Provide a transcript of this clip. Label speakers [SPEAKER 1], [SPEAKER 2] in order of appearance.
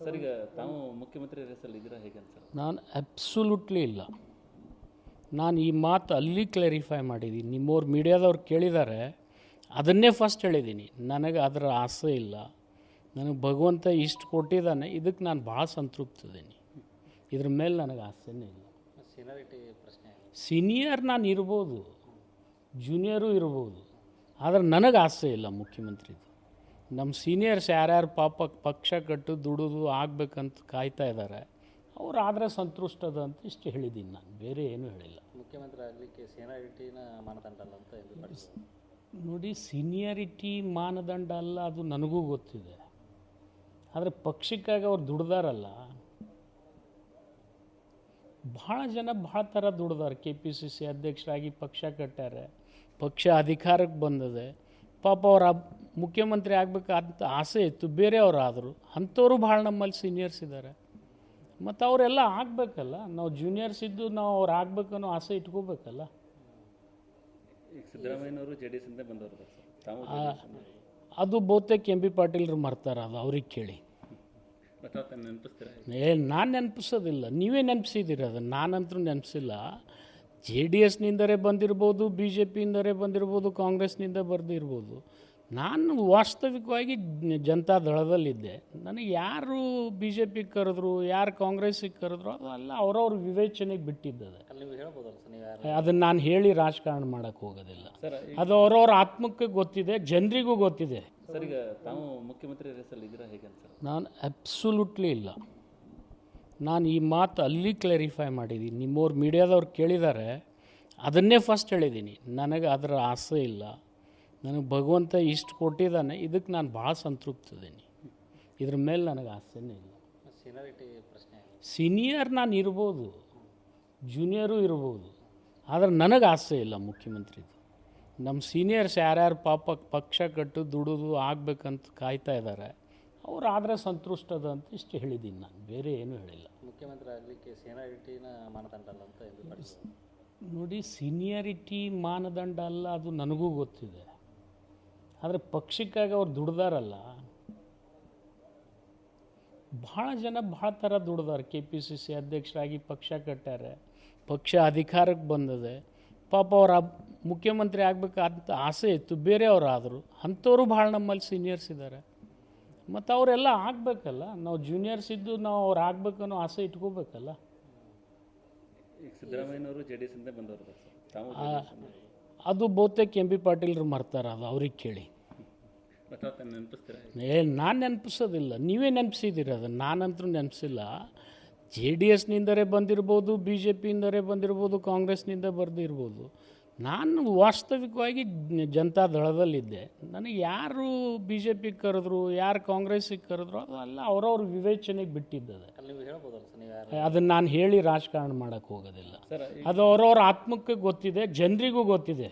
[SPEAKER 1] Sir ಈಗ ತಾವು ಮುಖ್ಯಮಂತ್ರಿ ರೇಸಲ್ಲಿ ಇದ್ದೀರಾ ಹೇಗೆ
[SPEAKER 2] ನಾನು ಅಬ್ಸಲ್ಯೂಟ್ಲಿ ಇಲ್ಲ. ನಾನು ಈ ಮಾತು ಅಲ್ಲಿ ಕ್ಲಾರಿಫೈ ಮಾಡಿದ್ದೀನಿ. ನಿಮ್ಮವ್ರು ಮೀಡಿಯಾದವ್ರು ಕೇಳಿದ್ದಾರೆ ಅದನ್ನೇ ಫಸ್ಟ್ ಹೇಳಿದ್ದೀನಿ. ನನಗೆ ಅದರ ಆಸೆ ಇಲ್ಲ. ನನಗೆ ಭಗವಂತ ಇಷ್ಟು ಕೊಟ್ಟಿದ್ದಾನೆ ಇದಕ್ಕೆ ನಾನು ಭಾಳ ಸಂತೃಪ್ತಿದ್ದೀನಿ ಇದ್ರ ಮೇಲೆ ನನಗೆ ಆಸೆನೇ ಇಲ್ಲ.
[SPEAKER 1] ಸೀನಿಯಾರಿಟಿ ಪ್ರಶ್ನೆ
[SPEAKER 2] ಸೀನಿಯರ್ ನಾನು ಇರ್ಬೋದು. ಜೂನಿಯರು ಇರ್ಬೋದು. ಆದರೆ ನನಗೆ ಆಸೆ ಇಲ್ಲ ಮುಖ್ಯಮಂತ್ರಿದು. ನಮ್ಮ ಸೀನಿಯರ್ಸ್ ಯಾರ್ಯಾರು ಪಾಪ ಪಕ್ಷ ಕಟ್ಟು ದುಡಿದು ಆಗಬೇಕಂತ ಕಾಯ್ತಾ ಇದ್ದಾರೆ ಅವ್ರು ಆದರೆ ಸಂತುಷ್ಟದ ಅಂತ ಇಷ್ಟು ಹೇಳಿದ್ದೀನಿ ನಾನು. ಬೇರೆ ಏನೂ ಹೇಳಿಲ್ಲ.
[SPEAKER 1] ಮುಖ್ಯಮಂತ್ರಿ ಆಗಲಿಕ್ಕೆ ಸೀನಿಯಾರಿಟಿನ ಮಾನದಂಡ ಅಲ್ಲ ಅಂತ
[SPEAKER 2] ನೋಡಿ ಸೀನಿಯಾರಿಟಿ ಮಾನದಂಡ ಅಲ್ಲ ಅದು ನನಗೂ ಗೊತ್ತಿದೆ. ಆದರೆ ಪಕ್ಷಕ್ಕಾಗಿ ಅವ್ರು ದುಡ್ದಾರಲ್ಲ. ಭಾಳ ಜನ ಭಾಳ ಥರ ದುಡ್ದಾರೆ. ಕೆ ಪಿ ಸಿ ಸಿ ಅಧ್ಯಕ್ಷರಾಗಿ ಪಕ್ಷ ಕಟ್ಟಾರೆ ಪಕ್ಷ ಅಧಿಕಾರಕ್ಕೆ ಬಂದಿದೆ ಪಾಪ ಅವ್ರ ಮುಖ್ಯಮಂತ್ರಿ ಆಗಬೇಕಾದಂಥ ಆಸೆ ಇತ್ತು ಬೇರೆಯವ್ರು ಆದರು ಅಂಥವರು ಭಾಳ ನಮ್ಮಲ್ಲಿ ಸೀನಿಯರ್ಸ್ ಇದ್ದಾರೆ. ಮತ್ತು ಅವರೆಲ್ಲ ಆಗಬೇಕಲ್ಲ ನಾವು ಜೂನಿಯರ್ಸ್ ಇದ್ದು ನಾವು ಅವ್ರು ಆಗ್ಬೇಕನ್ನೋ ಆಸೆ ಇಟ್ಕೋಬೇಕಲ್ಲ.
[SPEAKER 1] ಈಗ ಸಿದ್ದರಾಮಯ್ಯನವರು ಜೆ ಡಿ ಎಸ್ ಬಂದವರು ಸರ್.
[SPEAKER 2] ಅದು ಬಹುತೇಕ ಎಂ ಬಿ ಪಾಟೀಲ್ರು ಮರ್ತಾರೆ ಅದು ಅವ್ರಿಗೆ ಕೇಳಿ. ಏ ನಾನು ನೆನಪಿಸೋದಿಲ್ಲ. ನೀವೇ ನೆನಪಿಸಿದ್ದೀರಿ ಅದನ್ನು. ನಾನಂತರೂ ನೆನಪಿಸಿಲ್ಲ. ಜೆ ಡಿ ಎಸ್ನಿಂದರೇ ಬಂದಿರ್ಬೋದು ಬಿ ಜೆ ಪಿಯಿಂದರೇ ಬಂದಿರ್ಬೋದು ಕಾಂಗ್ರೆಸ್ನಿಂದ ಬರ್ದಿರ್ಬೋದು. ನಾನು ವಾಸ್ತವಿಕವಾಗಿ ಜನತಾ ದಳದಲ್ಲಿದ್ದೆ. ನನಗೆ ಯಾರು ಬಿ ಜೆ ಪಿಗೆ ಕರೆದ್ರು ಯಾರು ಕಾಂಗ್ರೆಸ್ಸಿಗೆ ಕರೆದ್ರು ಅದೆಲ್ಲ ಅವ್ರವ್ರ ವಿವೇಚನೆಗೆ ಬಿಟ್ಟಿದ್ದದೆ.
[SPEAKER 1] ಅಲ್ಲಿ
[SPEAKER 2] ಅದನ್ನು ನಾನು ಹೇಳಿ ರಾಜಕಾರಣ ಮಾಡೋಕ್ಕೆ ಹೋಗೋದಿಲ್ಲ.
[SPEAKER 1] ಸರ್
[SPEAKER 2] ಅದು ಅವ್ರವ್ರ ಆತ್ಮಕ್ಕೆ ಗೊತ್ತಿದೆ ಜನರಿಗೂ ಗೊತ್ತಿದೆ.
[SPEAKER 1] ಸರ್ ಈಗ ತಾವು ಮುಖ್ಯಮಂತ್ರಿ
[SPEAKER 2] ನಾನು ಅಬ್ಸಲ್ಯೂಟ್ಲಿ ಇಲ್ಲ. ನಾನು ಈ ಮಾತು ಅಲ್ಲಿ ಕ್ಲಾರಿಫೈ ಮಾಡಿದ್ದೀನಿ ನಿಮ್ಮವ್ರು ಮೀಡಿಯಾದವ್ರು ಕೇಳಿದ್ದಾರೆ ಅದನ್ನೇ ಫಸ್ಟ್ ಹೇಳಿದ್ದೀನಿ ನನಗೆ ಅದರ ಆಸೆ ಇಲ್ಲ. ನನಗೆ ಭಗವಂತ ಇಷ್ಟು ಕೊಟ್ಟಿದ್ದಾನೆ ಇದಕ್ಕೆ ನಾನು ಭಾಳ ಸಂತೃಪ್ತಿದ್ದೀನಿ ಇದ್ರ ಮೇಲೆ ನನಗೆ ಆಸೆನೇ ಇಲ್ಲ. ಸೀನಿಯರ್ ನಾನು ಇರ್ಬೋದು ಜೂನಿಯರು ಇರ್ಬೋದು ಆದರೆ ನನಗೆ ಆಸೆ ಇಲ್ಲ ಮುಖ್ಯಮಂತ್ರಿದು. ನಮ್ಮ ಸೀನಿಯರ್ಸ್ ಯಾರ್ಯಾರು ಪಾಪ ಪಕ್ಷ ಕಟ್ಟು ದುಡಿದು ಆಗಬೇಕಂತ ಕಾಯ್ತಾ ಇದ್ದಾರೆ ಅವ್ರು ಆದರೆ ಸಂತುಷ್ಟದ ಅಂತ ಇಷ್ಟು ಹೇಳಿದ್ದೀನಿ ನಾನು. ಬೇರೆ ಏನೂ ಹೇಳಿಲ್ಲ.
[SPEAKER 1] ಮುಖ್ಯಮಂತ್ರಿ ಆಗಲಿಕ್ಕೆ ಸೀನಿಯಾರಿಟಿನ ಮಾನದಂಡ ಅಲ್ಲ ಅಂತ
[SPEAKER 2] ನೋಡಿ ಸೀನಿಯರಿಟಿ ಮಾನದಂಡ ಅಲ್ಲ ಅದು ನನಗೂ ಗೊತ್ತಿದೆ. ಆದರೆ ಪಕ್ಷಕ್ಕಾಗಿ ಅವ್ರು ದುಡ್ದಾರಲ್ಲ. ಭಾಳ ಜನ ಭಾಳ ಥರ ದುಡ್ದಾರೆ. ಕೆ ಪಿ ಸಿ ಸಿ ಅಧ್ಯಕ್ಷರಾಗಿ ಪಕ್ಷ ಕಟ್ಟಾರೆ ಪಕ್ಷ ಅಧಿಕಾರಕ್ಕೆ ಬಂದಿದೆ. ಪಾಪ ಅವ್ರ ಮುಖ್ಯಮಂತ್ರಿ ಆಗಬೇಕಂತ ಆಸೆ ಇತ್ತು. ಬೇರೆಯವ್ರು ಆದರು ಅಂಥವರು ಭಾಳ ನಮ್ಮಲ್ಲಿ ಸೀನಿಯರ್ಸ್ ಇದ್ದಾರೆ. ಮತ್ತು ಅವರೆಲ್ಲ ಆಗಬೇಕಲ್ಲ. ನಾವು ಜೂನಿಯರ್ಸ್ ಇದ್ದು ನಾವು ಅವ್ರು ಆಗ್ಬೇಕನ್ನೋ ಆಸೆ ಇಟ್ಕೋಬೇಕಲ್ಲ.
[SPEAKER 1] ಈಗ ಸಿದ್ದರಾಮಯ್ಯನವರು ಜೆ ಡಿ ಎಸ್ ಇಂದ ಬಂದವರು. ಸರ್
[SPEAKER 2] ಅದು ಬಹುತೇಕ ಎಂ ಬಿ ಪಾಟೀಲ್ರು ಮರ್ತಾರೆ ಅದು ಅವ್ರಿಗೆ ಕೇಳಿ. ಏ ನಾನು ನೆನಪಿಸೋದಿಲ್ಲ. ನೀವೇ ನೆನಪಿಸಿದ್ದೀರಿ ಅದನ್ನು. ನಾನಂತರೂ ನೆನಪಿಸಿಲ್ಲ. ಜೆ ಡಿ ಎಸ್ನಿಂದಲೇ ಬಂದಿರ್ಬೋದು ಬಿ ಜೆ ಪಿಯಿಂದಲೇ ಬಂದಿರ್ಬೋದು ಕಾಂಗ್ರೆಸ್ನಿಂದ ಬರ್ದಿರ್ಬೋದು. ನಾನು ವಾಸ್ತವಿಕವಾಗಿ ಜನತಾ ದಳದಲ್ಲಿದ್ದೆ. ನನಗೆ ಯಾರು ಬಿ ಜೆ ಪಿಗೆ ಕರೆದ್ರು ಯಾರು ಕಾಂಗ್ರೆಸ್ಸಿಗೆ ಕರೆದ್ರು ಅದು ಅಲ್ಲ ಅವ್ರವ್ರ ವಿವೇಚನೆಗೆ ಬಿಟ್ಟಿದ್ದದೆ. ಅದನ್ನು ನಾನು ಹೇಳಿ ರಾಜಕಾರಣ ಮಾಡೋಕ್ಕೆ ಹೋಗೋದಿಲ್ಲ. ಅದು ಅವ್ರವ್ರ ಆತ್ಮಕ್ಕೆ ಗೊತ್ತಿದೆ ಜನರಿಗೂ ಗೊತ್ತಿದೆ.